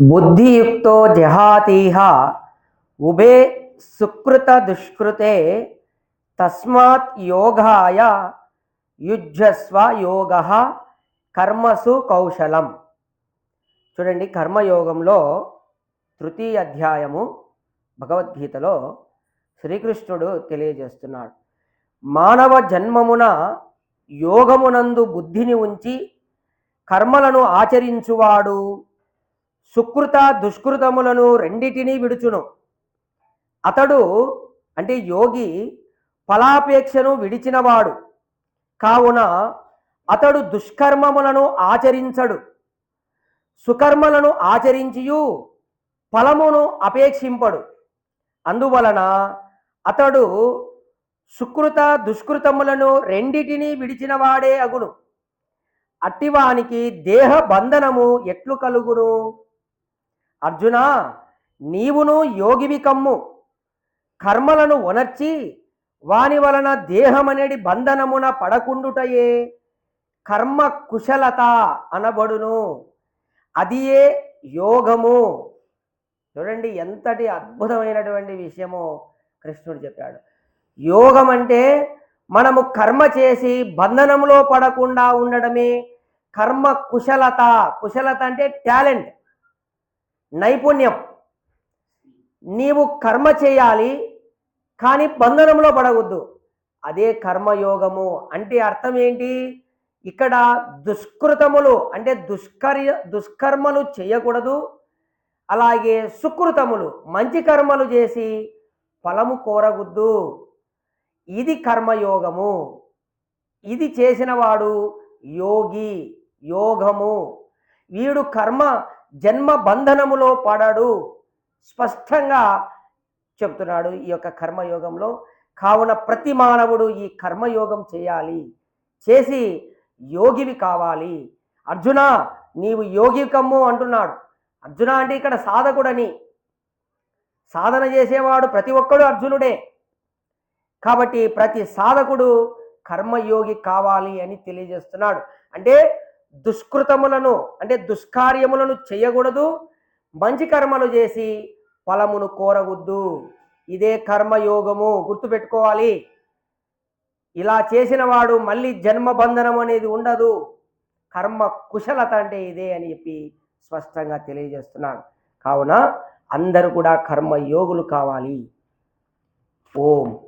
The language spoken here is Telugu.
బుద్ధియుక్తో జహాతీహ ఉభే సుకృత దుష్కృతే తస్మాత్ యోగాయ యుజ్జస్వ యోగ కర్మసు కౌశలం. చూడండి కర్మయోగంలో తృతీయ అధ్యాయము భగవద్గీతలో శ్రీకృష్ణుడు తెలియజేస్తున్నాడు. మానవ జన్మమున యోగమునందు బుద్ధిని ఉంచి కర్మలను ఆచరించువాడు. సుకృత దుష్కృతములను రెండిటినీ విడుచును. అతడు అంటే యోగి ఫలాపేక్షను విడిచినవాడు. కావున అతడు దుష్కర్మములను ఆచరించడు. సుకర్మలను ఆచరించియు ఫలమును అపేక్షింపడు. అందువలన అతడు సుకృత దుష్కృతములను రెండిటినీ విడిచినవాడే అగును. అట్టివానికి దేహ బంధనము ఎట్లు కలుగును? అర్జున నీవును యోగివి కమ్ము. కర్మలను ఒనర్చి వాని వలన దేహమనేది బంధనమున పడకుండుటయే. కర్మ కుశలత అనబడును. అదియే యోగము. చూడండి ఎంతటి అద్భుతమైనటువంటి విషయము కృష్ణుడు చెప్పాడు. యోగం అంటే మనము కర్మ చేసి బంధనంలో పడకుండా ఉండడమే. కర్మ కుశలత. కుశలత అంటే టాలెంట్. నైపుణ్యం. నీవు కర్మ చేయాలి కానీ బంధనంలో పడవద్దు. అదే కర్మయోగము. అంటే అర్థం ఏంటి? ఇక్కడ దుష్కృతములు అంటే దుష్కర్య దుష్కర్మలు చేయకూడదు. అలాగే సుకృతములు మంచి కర్మలు చేసి ఫలము కోరగుద్దు ఇది కర్మయోగము. ఇది చేసిన వాడు యోగి యోగము. వీడు కర్మ జన్మ బంధనములో పడడు. స్పష్టంగా చెప్తున్నాడు ఈ యొక్క కర్మయోగంలో. కావున ప్రతి మానవుడు ఈ కర్మయోగం చేయాలి. చేసి యోగివి కావాలి. అర్జున నీవు యోగి కమ్ము అంటున్నాడు. అర్జున అంటే ఇక్కడ సాధకుడని. సాధన చేసేవాడు ప్రతి ఒక్కడు అర్జునుడే. కాబట్టి ప్రతి సాధకుడు కర్మయోగి కావాలి అని తెలియజేస్తున్నాడు. అంటే దుష్కృతములను అంటే దుష్కార్యములను చేయకూడదు. మంచి కర్మలు చేసి ఫలమును కోరవద్దు. ఇదే కర్మయోగము. గుర్తుపెట్టుకోవాలి. ఇలా చేసిన వాడు మళ్ళీ జన్మ బంధనం అనేది ఉండదు. కర్మ కుశలత అంటే ఇదే అని చెప్పి స్పష్టంగా తెలియజేస్తున్నాను. కావున అందరూ కూడా కర్మయోగులు కావాలి. ఓం.